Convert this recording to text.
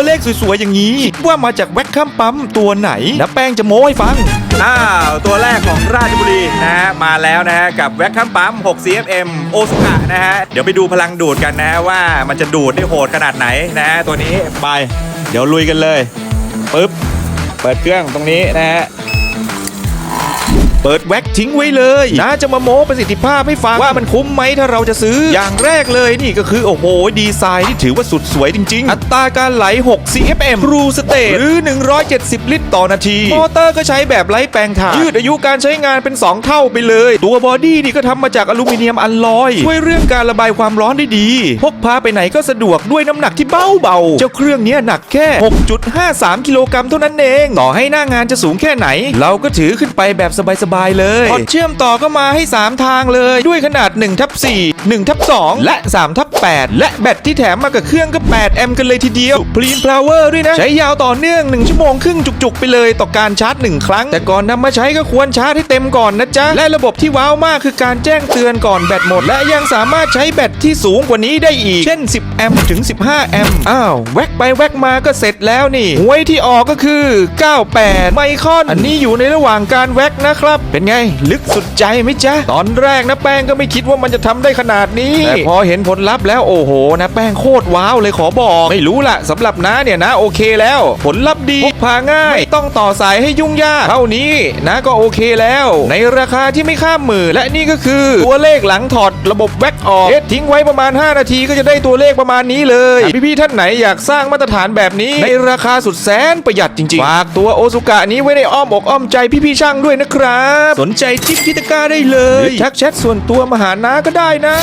ตัวเลขสวยๆ อย่างนี้คิดว่ามาจากแว็กคัมปั๊มตัวไหนนะแป้งจะโม้ให้ฟัง อ้าวตัวแรกของราชบุรีนะฮะมาแล้วนะฮะกับแว็กคัมปั๊ม 6 CFM โอซุกะนะฮะเดี๋ยวไปดูพลังดูดกันนะฮะว่ามันจะดูดได้โหดขนาดไหนนะฮะตัวนี้ไป เดี๋ยวลุยกันเลยปึ๊บเปิดเครื่องตรงนี้นะฮะ เปิดแว็กทิ้งไว้เลยน่าจะมาโม้ประสิทธิภาพให้ฟังว่ามันคุ้มไหมถ้าเราจะซื้อ อย่างแรกเลยนี่ก็คือโอ้โหดีไซน์ที่ถือว่าสุดสวยจริง ๆ อัตราการไหล 6 CFM True State หรือ 170 ลิตรต่อนาที มอเตอร์ก็ใช้แบบไร้แปลงถ่านยืดอายุการใช้งานเป็น 2 เท่าไปเลย ตัวบอดี้นี่ก็ทำมาจากอลูมิเนียมอัลลอยช่วยเรื่องการระบายความร้อนได้ดี พกพาไปไหนก็สะดวกด้วยน้ำหนักที่เบาเบาๆเจ้าเครื่องนี้หนักแค่ 6.53 กิโลกรัมเท่านั้นเอง ต่อให้หน้างานจะสูงแค่ไหน เราก็ถือขึ้นไปแบบสบายๆเลยพอร์ตเชื่อมต่อก็มาให้ 3 ทางเลยด้วยขนาด1ทับ4 1ทับ2และ3ทับ8และแบตที่แถมมากับเครื่องก็ 8 แอมป์กันเลยทีเดียวพลีนพลาวเวอร์ด้วยนะ ใช้ยาวต่อเนื่อง 1 ชั่วโมงครึ่งจุกๆ ไปเลยต่อการชาร์จ 1 ครั้ง แต่ก่อนนำมาใช้ก็ควรชาร์จให้เต็มก่อนนะจ๊ะ และระบบที่ว้าวมากคือการแจ้งเตือนก่อนแบตหมด และยังสามารถใช้แบตที่สูงกว่านี้ได้อีก เช่น 10 แอมป์ถึง 15 แอมป์อ้าวแว็กไปแว็กมาก็เสร็จแล้วนี่หวยที่ออกก็คือ 98 ไมครอนอันนี้อยู่ในระหว่างการแว็กนะครับเป็นไง ลึกสุดใจไหมจ๊ะ ตอนแรกนะแป้งก็ไม่คิดว่ามันจะทำได้ขนาดนี้ แต่พอเห็นผลลัพธ์แล้วโอ้โหนะแป้งโคตรว้าวเลยขอบอก ไม่รู้ล่ะสำหรับน้าเนี่ยนะโอเคแล้ว ผลลัพธ์ดีพกพาง่าย ไม่ต้องต่อสายให้ยุ่งยาก เท่านี้นะก็โอเคแล้ว ในราคาที่ไม่ข้ามมือและนี่ก็คือ ตัวเลขหลังถอดระบบแว็กออกเทสทิ้งไว้ประมาณ 5 นาทีก็จะได้ตัวเลขประมาณนี้เลยหากพี่ๆท่านไหนอยากสร้างมาตรฐานแบบนี้ ในราคาสุดแสนประหยัดจริงๆฝากตัวโอซุกะนี้ไว้ในอ้อมอกอ้อมใจพี่ๆช่างด้วยนะครับสนใจจิ๊บกิตะกร้าได้เลยหรือทักแชทส่วนตัวมาหาน้าก็ได้นะ